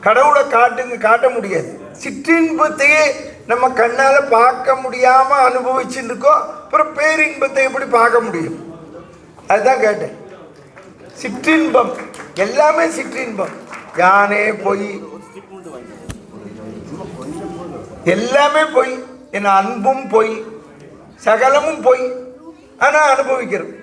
கடவுளை காட்டுங்க காட்ட முடியாது. சிற்றின்பத்தையே நம்ம கண்ணால் பார்க்க முடியாமல் அனுபவிச்சுட்டு இருக்கோம் அப்புறம் பேரின்பத்தை எப்படி பார்க்க முடியும்? அதுதான் கேட்டேன். சிற்றின்பம். எல்லாமே சிற்றின்பம். யானே பொய். எல்லாமே பொய். என் அன்பும் பொய். சகலமும் பொய். ஆனால் அனுபவிக்கிறோம்.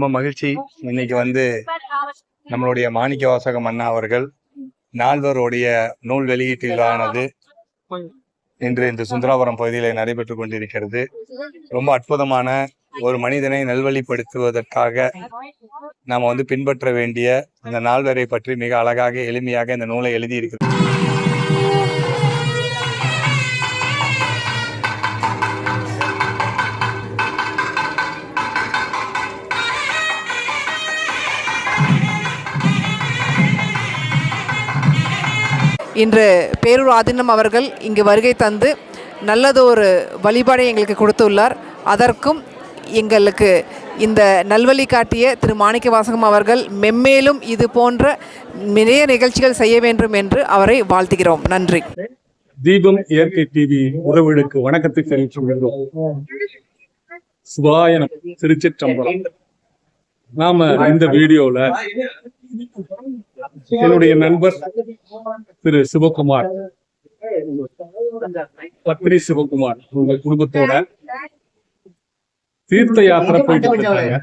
ரொம்ப மகிழ்ச்சி. இன்னைக்கு வந்து நம்மளுடைய மாணிக்க வாசகம் அண்ணா அவர்கள் நால்வருடைய நூல் வெளியீட்டு விழானது இன்று இந்த சுந்தராபுரம் பகுதியில் நடைபெற்றுக் கொண்டிருக்கிறது. ரொம்ப அற்புதமான ஒரு மனிதனை நல்வழிப்படுத்துவதற்காக நாம் வந்து பின்பற்ற வேண்டிய இந்த நால்வரை பற்றி மிக அழகாக எளிமையாக இந்த நூலை எழுதியிருக்கிறது இன்று பேரூர் ஆதீனம் அவர்கள் இங்கு வருகை தந்து நல்லதொரு வழிபாடை எங்களுக்கு கொடுத்துள்ளார். அதற்கும் எங்களுக்கு இந்த நல்வழி காட்டிய திரு மாணிக்க வாசகம் அவர்கள் மெம்மேலும் இது போன்ற நிறைய நிகழ்ச்சிகள் செய்ய வேண்டும் என்று அவரை வாழ்த்துகிறோம். நன்றி. தீபம் இயற்கை டிவி உறவுகளுக்கு வணக்கத்தை தெரிவித்துக் சுபாயனம் திருச்சிற்றம்பலம். நாம இந்த வீடியோல என்னுடைய நண்பர் திரு சிவகுமார். பத்ரி சிவகுமார் உங்க குடும்பத்தோட தீர்த்த யாத்திரை போயிட்டு இருக்காங்க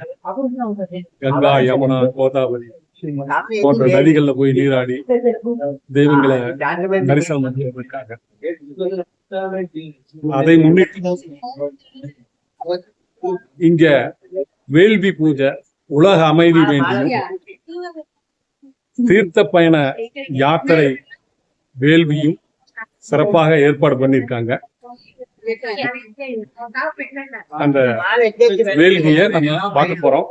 கங்கா யமுனா கோதாவரி போன்ற நதிகள்ல போய் நீராடி தெய்வங்களை தரிசனம் பண்ணிட்டு இருக்காங்க அதை முன்னிட்டு இங்க வேள்வி பூஜை உலக அமைதி வேண்டியும் தீர்த்த பயண யாத்திரை வேள்வியும் சிறப்பாக ஏற்பாடு பண்ணியிருக்காங்க. அந்த வேள்வியை நம்ம பார்க்க போறோம்.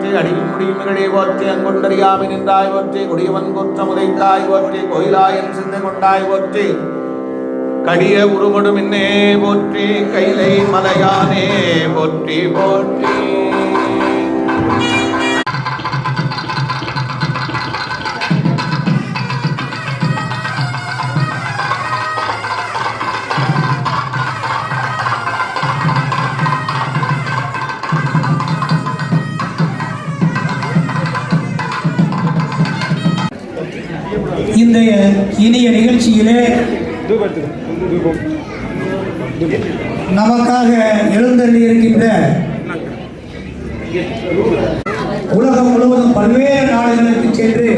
போற்றி அடியும் முடியுமிகளே இகழே போற்றி அங்கொண்டறியாமி நின்றாய் போற்றி குடியவன் குற்றம் உதைத்தாய் போற்றி கோயிலாயன் சிந்தை கொண்டாய் போற்றி கடிய உருமடும் இன்னே போற்றி கைலை மலையானே போற்றி போற்றி. இனிய நிகழ்ச்சியிலே நமக்காக எழுந்தள்ளி இருக்கின்ற உலகம் முழுவதும் பல்வேறு நாடுகளுக்கு சென்று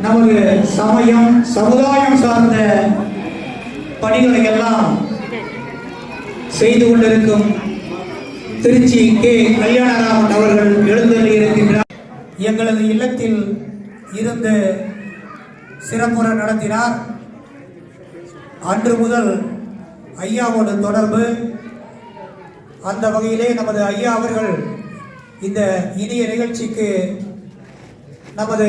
நமது சமயம் சமுதாயம் சார்ந்த பணிகளை எல்லாம் செய்து கொண்டிருக்கும் திருச்சி கே. கல்யாணராமன் அவர்கள் எழுந்தள்ளி இருக்கின்றார். எங்களது இல்லத்தில் இருந்த சிறப்புற நடத்தினார். அன்று முதல் ஐயாவோட தொடர்பு அந்த வகையிலே நமது ஐயா அவர்கள் இந்த இனிய நிகழ்ச்சிக்கு நமது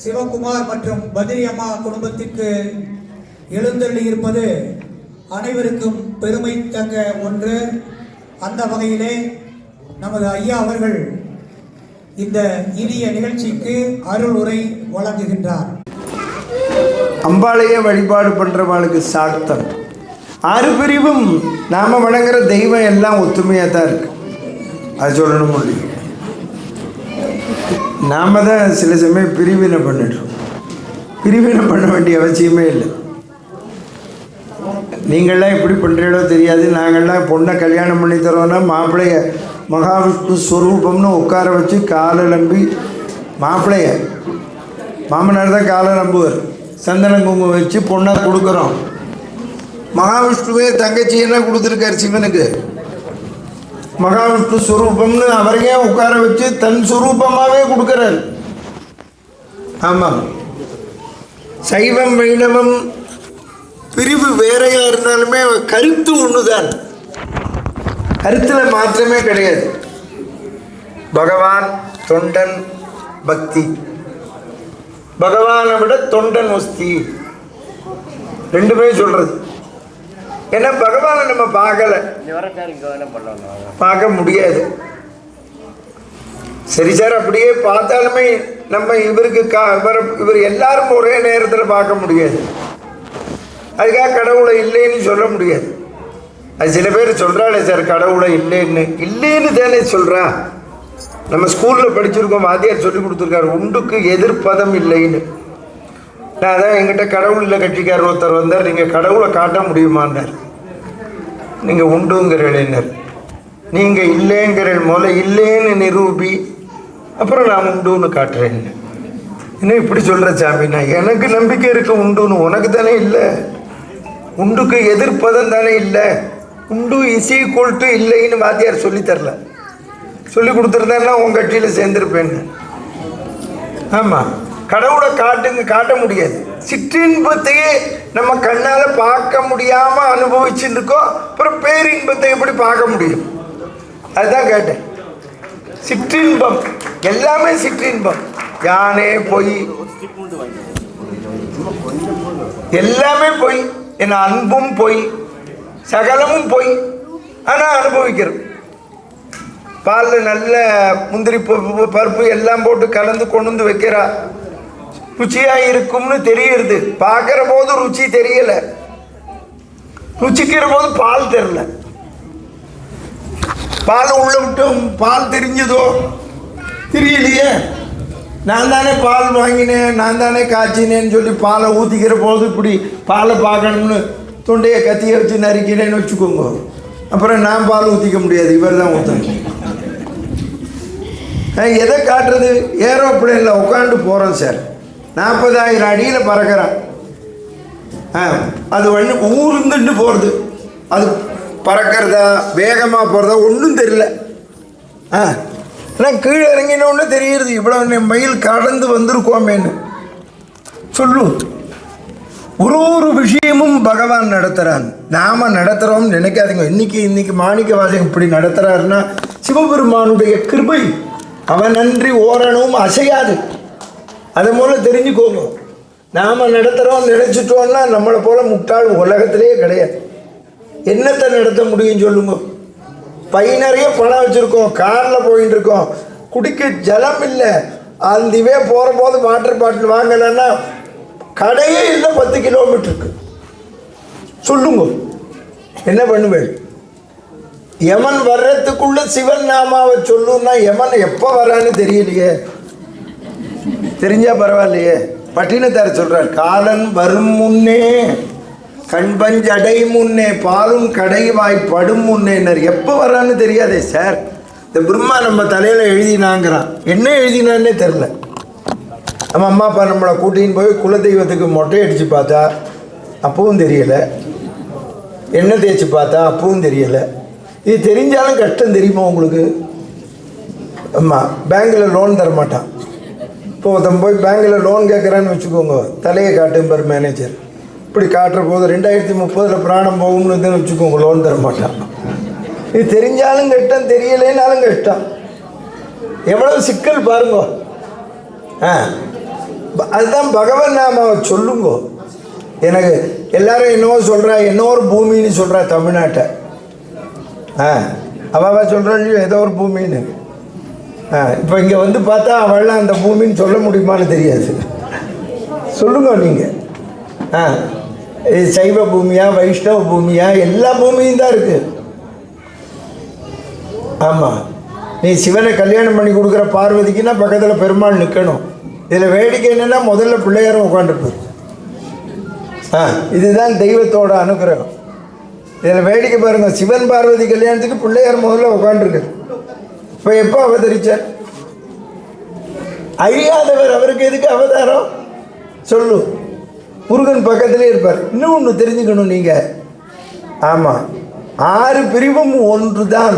சிவகுமார் மற்றும் பதிரி அம்மா குடும்பத்திற்கு எழுந்தள்ளி இருப்பது அனைவருக்கும் பெருமை தங்க ஒன்று. அந்த வகையிலே நமது ஐயா அவர்கள் இந்த இனிய நிகழ்ச்சிக்கு அருள் உரை வழங்குகின்றார். அம்பாளைய வழிபாடு பண்ணுறவாளுக்கு சாத்தம் ஆறு பிரிவும் நாம் வணங்குற தெய்வம் எல்லாம் ஒத்துமையாக தான் இருக்கு. அது சொல்லணும் முடியும் நாம் தான் சில சமயம் பிரிவினை பண்ணிடுறோம். பிரிவினை பண்ண வேண்டிய அவசியமே இல்லை. நீங்கள்லாம் எப்படி பண்ணுறீங்களோ தெரியாது. நாங்கள்லாம் பொண்ணை கல்யாணம் பண்ணி தரோன்னா மாப்பிள்ளைய மகாவிஷ்ணு ஸ்வரூபம்னு உட்கார வச்சு காலை நம்பி மாப்பிள்ளைய மாமனார் தான் காலை நம்புவார். சந்தன குங்குமம் வச்சு பொண்ணை கொடுக்குறோம். மகாவிஷ்ணுவே தங்கச்சி என்ன சிவனுக்கு? மகாவிஷ்ணு சுரூபம்னு அவரையே உட்கார வச்சு தன் சுரூபமாகவே கொடுக்குறாரு. ஆமாம் சைவம் வைணவம் பிரிவு வேறையாக இருந்தாலுமே கருத்து ஒன்றுதான் கருத்தில் மாற்றமே கிடையாது. பகவான் தொண்டன் பக்தி. பகவானை விட தொண்டன் ஒஸ்தி ரெண்டுமே சொல்றது. ஏன்னா பகவானை நம்ம பார்க்கல. பார்க்க முடியாது. சரி சார் அப்படியே பார்த்தாலுமே நம்ம இவருக்கு கா இவர் இவர் எல்லாரும் ஒரே நேரத்தில் பார்க்க முடியாது. அதுக்காக கடவுளை இல்லைன்னு சொல்ல முடியாது. அது சில பேர் சொல்கிறாளே சார் கடவுளை இல்லைன்னு. இல்லைன்னு தானே சொல்கிறா நம்ம ஸ்கூலில் படிச்சிருக்கோம் வாத்தியார் சொல்லி கொடுத்துருக்காரு உண்டுக்கு எதிர்ப்பதம் இல்லைன்னு. நான் அதான் எங்கிட்ட கடவுள் இல்லை ஒருத்தர் வந்தார் நீங்கள் கடவுளை காட்ட முடியுமான்னார். நீங்கள் உண்டுங்கிறனர் நீங்கள் இல்லைங்கிற முதல்ல இல்லைன்னு நிரூபி அப்புறம் நான் உண்டுன்னு காட்டுறேன். என்ன இப்படி சொல்கிற சாமி நான் எனக்கு நம்பிக்கை இருக்கு உண்டுன்னு உனக்கு தானே இல்லை. உண்டுக்கு எதிர்ப்பதம் தானே இல்லை. உண்டு இஸ் ஈக்குவல் டு இல்லைன்னு வாத்தியார் சொல்லித்தரல சொல்லி கொடுத்துருந்தேன்னா உங்கள் கட்சியில் சேர்ந்துருப்பேன்னு ஆமாம் கடவுளை காட்டுங்க காட்ட முடியாது. சிற்றின்பத்தையே நம்ம கண்ணால் பார்க்க முடியாமல் அனுபவிச்சுட்டு இருக்கோம் அப்புறம் பேரின்பத்தை எப்படி பார்க்க முடியும்? அதுதான் கேட்டேன். சிற்றின்பம். எல்லாமே சிற்றின்பம். யானே பொய். எல்லாமே பொய். என் அன்பும் பொய். சகலமும் பொய். ஆனால் அனுபவிக்கிறோம். பாலில் நல்ல முந்திரி பருப்பு பருப்பு எல்லாம் போட்டு கலந்து கொண்டு வந்து வைக்கிறா. ருச்சியாக இருக்கும்னு தெரியுது பார்க்குற போது ருச்சி தெரியலை. ருச்சிக்கிற போது பால் தெரில பால் உள்ள விட்டோம். பால் தெரிஞ்சதோ? தெரியலையே. நான் தானே பால் வாங்கினேன் நான் தானே காய்ச்சினேன்னு சொல்லி பாலை ஊற்றிக்கிற போது இப்படி பாலை பார்க்கணும்னு தொண்டையை கத்தியை வச்சு நறுக்கிறேன்னு வச்சுக்கோங்க. அப்புறம் நான் பால் ஊற்றிக்க முடியாது. இவர் தான் ஊற்றணும் எதை காட்டுறது? ஏரோப்ளேனில் உட்காந்து போகிறோம் சார் நாற்பதாயிரம் அடியில் பறக்கிறேன். ஆ அது வந்து ஊருந்துன்னு போகிறது அது பறக்கிறதா வேகமாக போகிறதா ஒன்றும் தெரியல. ஆ ஆனால் கீழே இறங்கினோன்னு தெரியுது. இவ்வளோ மயில் கடந்து வந்திருக்கோமேன்னு. சொல்லும் ஒரு ஒரு விஷயமும் பகவான் நடத்துகிறான் நாம் நடத்துகிறோம்னு நினைக்காதீங்க. இன்னைக்கு இன்றைக்கி மாணிக்க வாசகம் இப்படி நடத்துகிறாருன்னா சிவபெருமானுடைய கிருபை அவன் நன்றி ஓரணவும் அசையாது. அது போல தெரிஞ்சுக்கோங்க. நாம் நடத்துகிறோம் நினச்சிட்டோம்னா நம்மளை போல் முட்டாள் உலகத்திலேயே கிடையாது. என்னத்தை நடத்த முடியும் சொல்லுங்க. பை நிறைய பணம் வச்சுருக்கோம் காரில் போயின்னு இருக்கோம். குடிக்க ஜலம் இல்லை. அந்திவே போகிற போது வாட்டர் பாட்டில் வாங்கலைன்னா கடையே இல்லை பத்து கிலோமீட்டருக்கு. சொல்லுங்க. என்ன பண்ணுவேன்? யமன் வர்றதுக்குள்ள சிவன் நாமாவை சொல்லுன்னா யமன் எப்போ வரான்னு தெரியலையே. தெரிஞ்சா பரவாயில்லையே. பட்டினத்தார் சொல்றார் காலன் வரும் முன்னே கண்பஞ்சடை முன்னே பாலும் கடைவாய் படும் முன்னேனர். எப்போ வரான்னு தெரியாதே சார். இந்த பிரம்மா நம்ம தலையில் எழுதினாங்கிறான். என்ன எழுதினான்னே தெரில நம்ம அம்மா அப்பா நம்மளை கூட்டின்னு போய் குலதெய்வத்துக்கு மொட்டை அடித்து பார்த்தா அப்பவும் தெரியலை. எண்ணெய் தேய்ச்சி பார்த்தா அப்பவும் தெரியலை. இது தெரிஞ்சாலும் கஷ்டம் தெரியுமா உங்களுக்கு? ஆமாம் பேங்க்கில் லோன் தர மாட்டான் இப்போ ஒருத்தன் போய் பேங்க்கில் லோன் கேட்குறான்னு வச்சுக்கோங்க. தலையை காட்டும்பார் மேனேஜர் இப்படி காட்டுற போது ரெண்டாயிரத்தி முப்பதில் பிராணம் போகும்னு வச்சுக்கோங்க லோன் தர மாட்டான் இது தெரிஞ்சாலும் கஷ்டம் தெரியலைனாலும் கஷ்டம். எவ்வளவு சிக்கல் பாருங்க. ஆ அதுதான் பகவன் நாமாவை சொல்லுங்க. எனக்கு எல்லாரும் என்னவோ சொல்கிறா இன்னொரு ஒரு பூமின்னு சொல்கிறா தமிழ்நாட்டை. ஆ. அவாவா சொல்கிறாள் ஏதோ ஒரு பூமின்னு. ஆ. இப்போ இங்கே வந்து பார்த்தா அவள்லாம் அந்த பூமின்னு சொல்ல முடியுமான்னு தெரியாது. சொல்லுங்க நீங்கள் ஆ. இது சைவ பூமியா வைஷ்ணவ பூமியா எல்லா பூமியும் தான் இருக்குது ஆமாம் நீ சிவனை கல்யாணம் பண்ணி கொடுக்குற பார்வதிக்குன்னா பக்கத்தில் பெருமாள் நிற்கணும் இதில் வேடிக்கை என்னென்னா முதல்ல பிள்ளையாரும் உட்காந்துருப்பார் ஆ. இதுதான் தெய்வத்தோட அனுகிரகம். இதில் வேடிக்கை பாருங்க. சிவன் பார்வதி கல்யாணத்துக்கு பிள்ளையார் முதல்ல உட்காந்துருக்கு இப்போ எப்போ அவதரிச்சார்? அழியாதவர் அவருக்கு எதுக்கு அவதாரம்? சொல்லு. முருகன் பக்கத்திலே இருப்பார். இன்னும் ஒன்று தெரிஞ்சுக்கணும் நீங்கள் ஆமாம் ஆறு பிரிவும் ஒன்று தான்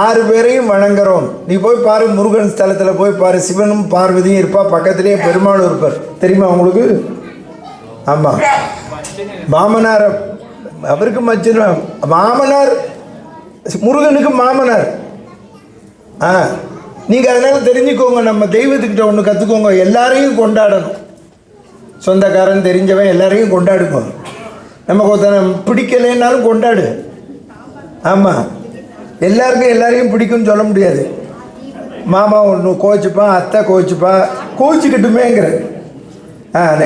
ஆறு பேரையும் வணங்குறோம். நீ போய் பாரு முருகன் ஸ்தலத்தில் போய் பாரு. சிவனும் பார்வதியும் இருப்பா. பக்கத்திலேயே பெருமாளும் இருப்பார். தெரியுமா உங்களுக்கு? ஆமாம் மாமனார் அவருக்கு மச்சின மாமனார் முருகனுக்கு மாமனார். ஆ நீங்கள் அதனால் தெரிஞ்சுக்கோங்க நம்ம தெய்வத்துக்கிட்ட ஒன்று கற்றுக்கோங்க எல்லாரையும் கொண்டாடணும். சொந்தக்காரன் தெரிஞ்சவன் எல்லாரையும் கொண்டாடுங்க. நமக்கு ஒருத்தனை பிடிக்கலைன்னாலும் கொண்டாடு. ஆமாம் எல்லாருக்கும் எல்லாரையும் பிடிக்கும்னு சொல்ல முடியாது. மாமா ஒன்று கோச்சிப்பான் அத்தை கோச்சிப்பா. கோச்சிக்கட்டுமேங்கிற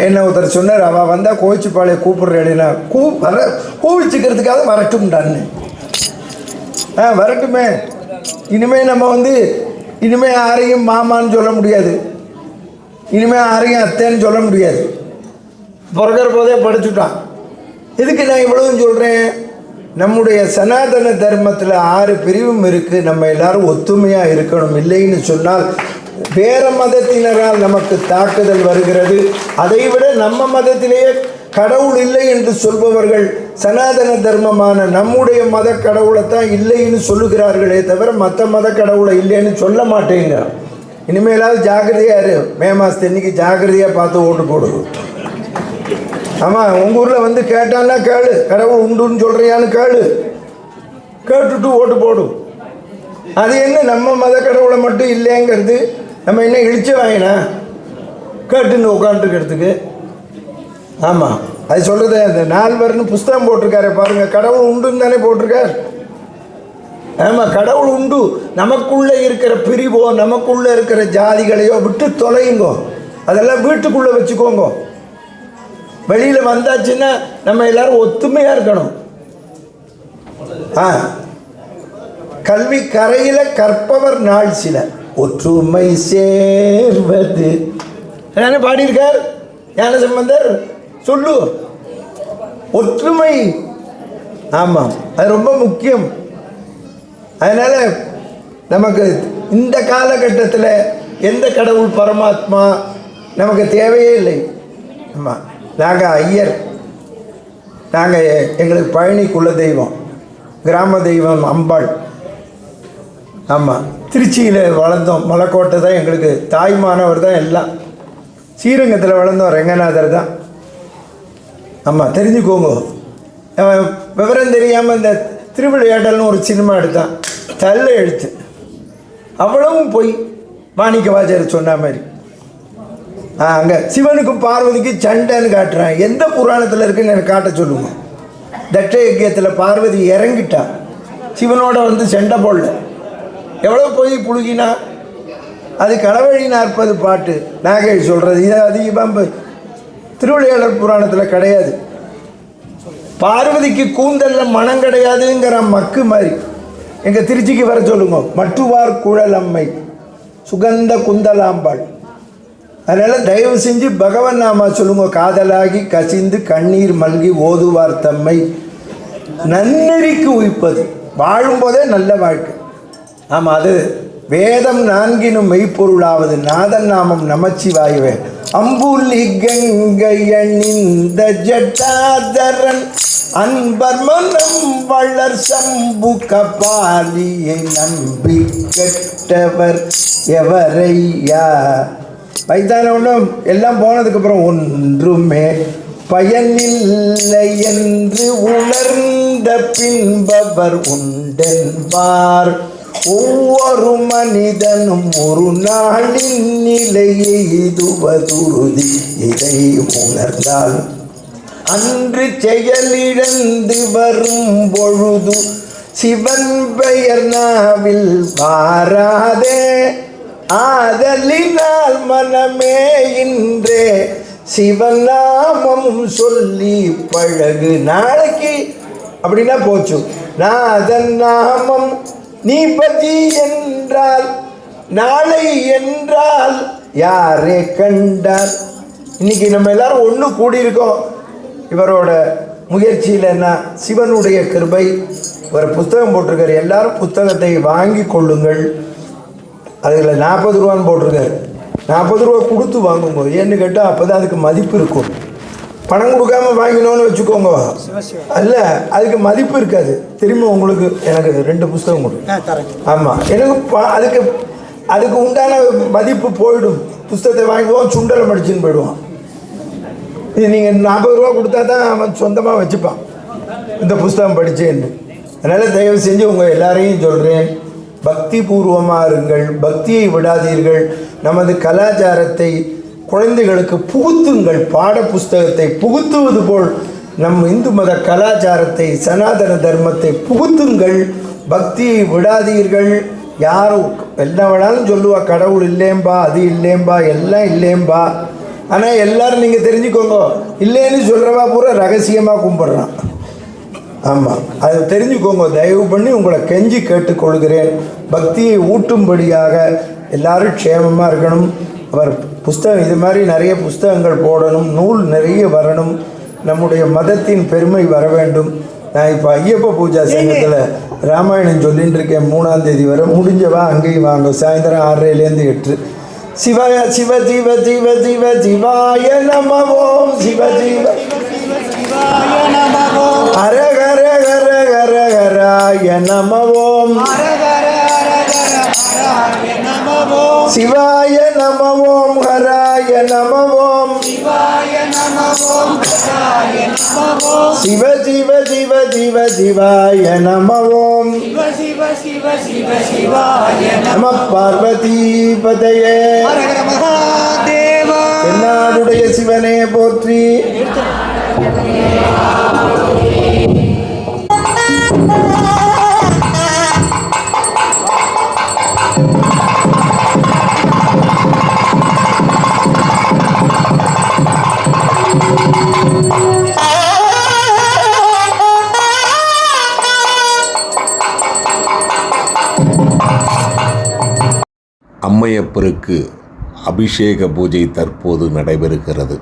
என்ன ஒருத்தர் சொன்னார் அவள் வந்தால் கோச்சிப்பாளைய கூப்பிட்றேன்னா கூ வர கோவிச்சுக்கிறதுக்காக வரட்டும்டான்னு ஆ வரட்டுமே. இனிமேல் நம்ம வந்து இனிமேல் யாரையும் மாமான்னு சொல்ல முடியாது. இனிமேல் யாரையும் அத்தைன்னு சொல்ல முடியாது. பிறக்கிற போதே படிச்சுட்டான். எதுக்கு நான் இவ்வளவும் சொல்கிறேன் நம்முடைய சனாதன தர்மத்தில் ஆறு பிரிவும் இருக்குது நம்ம எல்லாரும் ஒத்துமையாக இருக்கணும். இல்லைன்னு சொன்னால் வேற மதத்தினரால் நமக்கு தாக்குதல் வருகிறது. அதைவிட நம்ம மதத்திலேயே கடவுள் இல்லை என்று சொல்பவர்கள் சனாதன தர்மமான நம்முடைய மத கடவுளை தான் இல்லைன்னு சொல்லுகிறார்களே தவிர மற்ற மத கடவுளை இல்லைன்னு சொல்ல மாட்டேங்கிறான் இனிமேலாவது ஜாக்கிரதையாக இரு. மே மாதத்தன்னைக்கு ஜாக்கிரதையாக பார்த்து ஓட்டு போடுது ஆமாம் உங்கள் ஊரில் வந்து கேட்டான்னா கேளு. கடவுள் உண்டுன்னு சொல்கிறியான்னு கேளு. கேட்டுட்டு ஓட்டு போடும் அது என்ன நம்ம மத கடவுளை மட்டும் இல்லைங்கிறது? நம்ம என்ன இழிச்ச வாங்கினா கேட்டுன்னு உட்காந்துருக்கிறதுக்கு ஆமாம் அது சொல்கிறது அந்த நால்வர்னு புஸ்தகம் போட்டிருக்காரு பாருங்கள் கடவுள் உண்டுன்னு தானே போட்டிருக்கார். ஆமாம் கடவுள் உண்டு. நமக்குள்ளே இருக்கிற பிரிவோ நமக்குள்ளே இருக்கிற ஜாதிகளையோ விட்டு தொலையுங்கோ. அதெல்லாம் வீட்டுக்குள்ளே வச்சுக்கோங்க. வெளியில் வந்தாச்சுன்னா நம்ம எல்லாரும் ஒத்துமையாக இருக்கணும். ஆ. கல்வி கரையில் கற்பவர் நாள் சில. ஒற்றுமை சேர்வது. என்ன பாடியிருக்கார்? ஞான சம்பந்தர் சொல்லு. ஒற்றுமை. ஆமாம் அது ரொம்ப முக்கியம். அதனால் நமக்கு இந்த காலகட்டத்தில் எந்த கடவுள் பரமாத்மா நமக்கு தேவையே இல்லை. ஆமாம் நாங்கள் ஐயர். நாங்கள் எங்களுக்கு பழனி குல தெய்வம் கிராம தெய்வம் அம்பாள். ஆமாம் திருச்சியில் வளர்ந்தோம். மலைக்கோட்டை தான் எங்களுக்கு தாய்மானவர் தான் எல்லாம். ஸ்ரீரங்கத்தில் வளர்ந்தோம். ரெங்கநாதர் தான். ஆமாம் தெரிஞ்சுக்கோங்க. விவரம் தெரியாமல் இந்த திருவிளையாடல்னு ஒரு சினிமா எடுத்தான். தள்ள எழுத்து. அவ்வளவும் போய் மாணிக்க வாஜர் சொன்ன மாதிரி. ஆ அங்கே சிவனுக்கும் பார்வதிக்கும் சண்டைன்னு காட்டுறான் எந்த புராணத்தில் இருக்குன்னு எனக்கு காட்ட சொல்லுங்க. தட்ச யக்கியத்தில் பார்வதி இறங்கிட்டா. சிவனோட வந்து சண்டை போடல. எவ்வளோ போய் புழுகினா? அது கடவழி நாற்பது பாட்டு. நாகை சொல்கிறது இது அதிகமாக திருவிளையாளர் புராணத்தில் கிடையாது. பார்வதிக்கு கூந்தல்ல மனம் கிடையாதுங்கிற மக்கு மாதிரி. எங்கள் திருச்சிக்கு வர சொல்லுங்க மட்டுவார் குழல் அம்மை சுகந்த குந்தலாம்பாள். அதனால் தயவு செஞ்சு பகவன் நாமா சொல்லுங்க காதலாகி கசிந்து கண்ணீர் மல்கி ஓதுவார் தம்மை. நன்னெறிக்கு உயிப்பது வாழும்போதே நல்ல வாழ்க்கை. ஆமாம் அது வேதம் நான்கினும் மெய்ப்பொருளாவது நாதன் நாமம் நமச்சிவாயுவே. அம்புலி கங்கையணிந்த ஜட்டாதரன் அன்பர் மனம் வளர் சம்பு கபாலியை நம்பி கெட்டவர் எவரையா? வயதான ஒன்றும் எல்லாம் போனதுக்கப்புறம் ஒன்றுமே பயனில்லை என்று உணர்ந்த பின்பவர் உண்டென்பார். ஒவ்வொரு மனிதனும் ஒரு நாளின் நிலையை இதுவதுருதி இதை உணர்ந்தால் அன்று செயலிழந்து வரும் பொழுது சிவன் பெயர் நாவில் வாராதே ஆதலினால் மனமே இன்றே சிவநாமம் சொல்லி பழகு நாளைக்கு. அப்படின்னா போச்சு. நாதன் நாமம் நீ பதி என்றால் நாளை என்றால் யாரே கண்டார்? இன்னைக்கு நம்ம எல்லாரும் ஒன்று கூடியிருக்கோம். இவரோட முயற்சியில் என்ன? சிவனுடைய கிருபை. ஒரு புத்தகம் போட்டிருக்காரு. எல்லாரும் புத்தகத்தை வாங்கி கொள்ளுங்கள். அதில் நாற்பது ரூபான்னு போட்டிருக்காரு. நாற்பது ரூபா கொடுத்து வாங்குங்க ஏன்னு கேட்டால் அப்போ தான் அதுக்கு மதிப்பு இருக்கும். பணம் கொடுக்காம வாங்கினோன்னு வச்சுக்கோங்க. அல்ல அதுக்கு மதிப்பு இருக்காது. திரும்ப உங்களுக்கு எனக்கு ரெண்டு புஸ்தகம் கொடு. ஆமாம் எனக்கு அதுக்கு அதுக்கு உண்டான மதிப்பு போயிடும். புஸ்தகத்தை வாங்குவோம் சுண்டலை மடிச்சுன்னு போயிடுவான் இது நீங்கள் நாற்பது ரூபா கொடுத்தா தான் அவன் சொந்தமாக வச்சுப்பான். இந்த புஸ்தகம் படித்தேன்னு அதனால் தயவு செஞ்சு உங்கள் எல்லாரையும் சொல்கிறேன் பக்தி பூர்வமாக இருங்கள் பக்தியை விடாதீர்கள். நமது கலாச்சாரத்தை குழந்தைகளுக்கு புகுத்துங்கள் பாட புஸ்தகத்தை புகுத்துவது போல் நம் இந்து மத கலாச்சாரத்தை சனாதன தர்மத்தை புகுத்துங்கள். பக்தியை விடாதீர்கள். யாரும் என்ன வேணாலும் சொல்லுவா கடவுள் இல்லேம்பா அது இல்லேம்பா எல்லாம் இல்லேம்பா ஆனால் எல்லாரும் நீங்கள் தெரிஞ்சுக்கோங்க. இல்லைன்னு சொல்கிறவா பூரா ரகசியமாக கும்பிட்றான். ஆமாம் அதை தெரிஞ்சுக்கோங்க. தயவு பண்ணி உங்களை கெஞ்சி கேட்டுக்கொள்கிறேன். பக்தியை ஊட்டும்படியாக எல்லாரும் க்ஷேமமாக இருக்கணும். அவர் புஸ்தகம் இது மாதிரி நிறைய புஸ்தகங்கள் போடணும் நூல் நிறைய வரணும். நம்முடைய மதத்தின் பெருமை வர வேண்டும். நான் இப்போ ஐயப்ப பூஜா சங்கத்தில் ராமாயணம் சொல்லிட்டு இருக்கேன் மூணாம் தேதி வரை. முடிஞ்சவா அங்கேயும் வாங்க. சாயந்தரம் ஆறரைலேருந்து எட்டு. சிவாய சிவ ஜீவ ஜீவ ஜீவ ஜீவாய நம ஓம் சிவ ஜீவ. ஹர ஹர ஹர ஹர ஹராய நம ஓம் சிவாய நம ஓம் ஹராய நம ஓம் சிவ ஜீவ ஜீவ ஜீவ ஜீவாய நம ஓம் நம பார்வதி பதையே என்னாடுடைய சிவனே போற்றி. அம்மனுக்கு அபிஷேக பூஜை தற்போது நடைபெறுகிறது.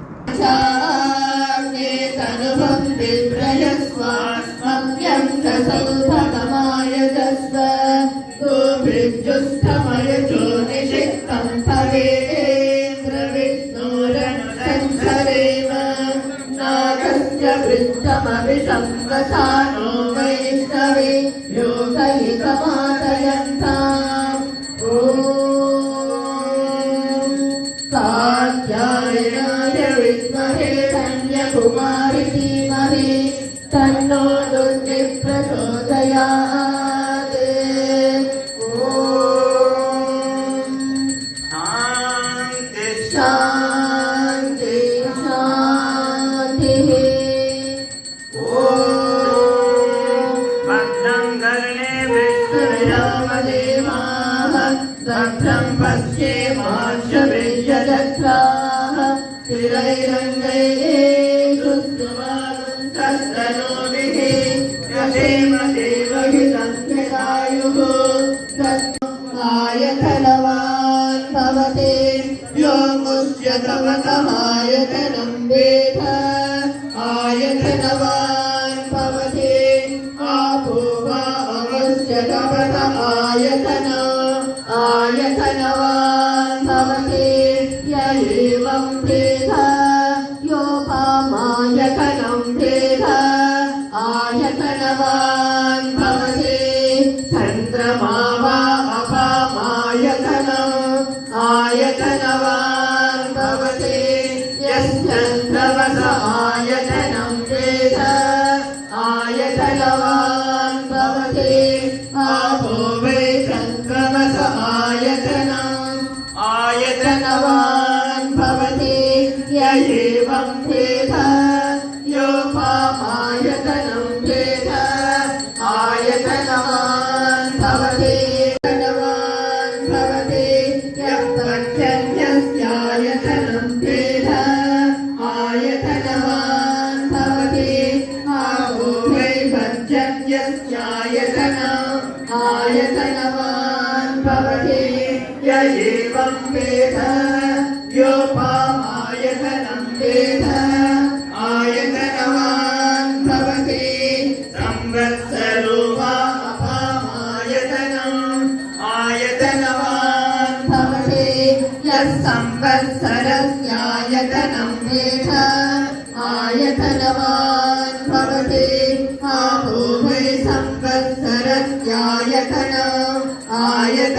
कुमारी Sunday. माय धनवान् भवति य एवं वेद यो पा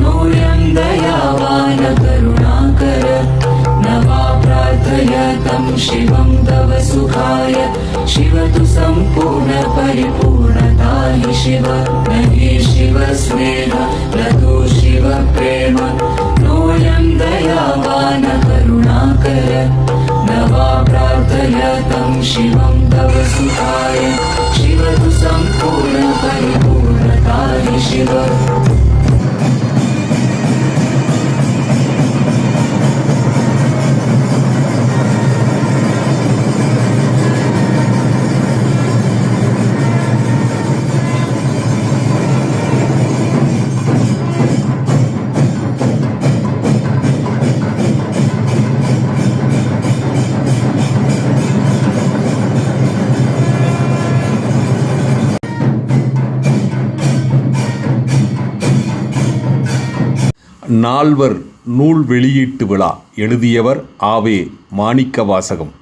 नूयं दयावान करुणाकर वा प्रार्थय तं शिवं तव सुखाय। शिव तु सम्पूर्णपरिपूर्णताय शिव न हि शिव स्नेह न तु शिव प्रेम। नूयं दयावा न करुणाकर न वा प्रार्थय दं शिवं तव सुखाय। शिव तु सम्पूर्णपरिपूर्णताय शिव। நால்வர் நூல் வெளியீட்டு விழா எழுதியவர் ஆவே மாணிக்க வாசகம்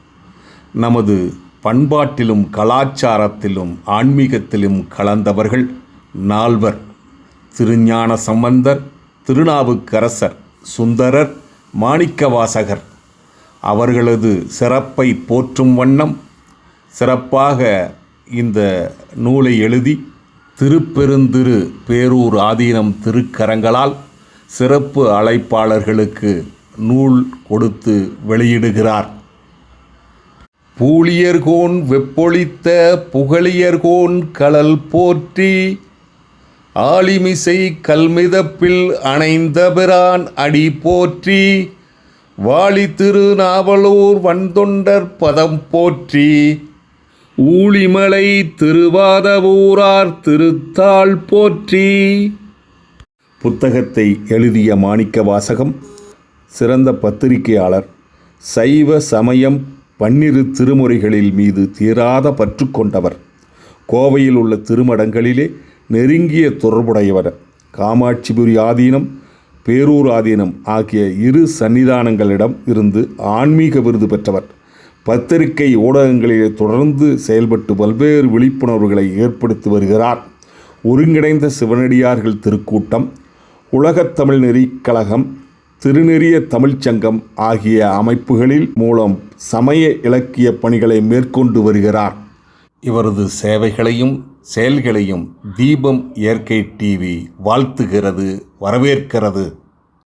நமது பண்பாட்டிலும் கலாச்சாரத்திலும் ஆன்மீகத்திலும் கலந்தவர்கள் நால்வர். திருஞான சம்பந்தர் திருநாவுக்கரசர் சுந்தரர் மாணிக்கவாசகர். அவர்களது சிறப்பை போற்றும் வண்ணம் சிறப்பாக இந்த நூலை எழுதி திருப்பெருந்திரு பேரூர் ஆதீனம் திருக்கரங்களால் சிறப்பு அழைப்பாளர்களுக்கு நூல் கொடுத்து வெளியிடுகிறார். பூழியர்கோன் வெப்பொழித்த புகழியர்கோன் கலல் போற்றி ஆலிமிசை கல்மிதப்பில் அணைந்தபிரான் அடி போற்றி வாழி திருநாவலூர் வன்தொண்டர் பதம் போற்றி ஊழிமலை திருவாதவூரார் திருத்தாள் போற்றி. புத்தகத்தை எழுதிய மாணிக்க வாசகம் சிறந்த பத்திரிகையாளர் சைவ சமயம் பன்னிரு திருமுறைகளில் மீது தீராத பற்று கொண்டவர். கோவையில் உள்ள திருமடங்களிலே நெருங்கிய தொடர்புடையவர். காமாட்சிபுரி ஆதீனம் பேரூர் ஆதீனம் ஆகிய இரு சன்னிதானங்களிடம் இருந்து ஆன்மீக விருது பெற்றவர். பத்திரிகை ஊடகங்களிலே தொடர்ந்து செயல்பட்டு பல்வேறு விழிப்புணர்வுகளை ஏற்படுத்தி வருகிறார். ஒருங்கிணைந்த சிவனடியார்கள் திருக்கூட்டம் உலகத் தமிழ் நெறிக் கழகம் திருநெறிய தமிழ்ச் சங்கம் ஆகிய அமைப்புகளில் மூலம் சமய இலக்கிய பணிகளை மேற்கொண்டு வருகிறார். இவரது சேவைகளையும் செயல்களையும் தீபம் இயற்கை டிவி வாழ்த்துகிறது வரவேற்கிறது.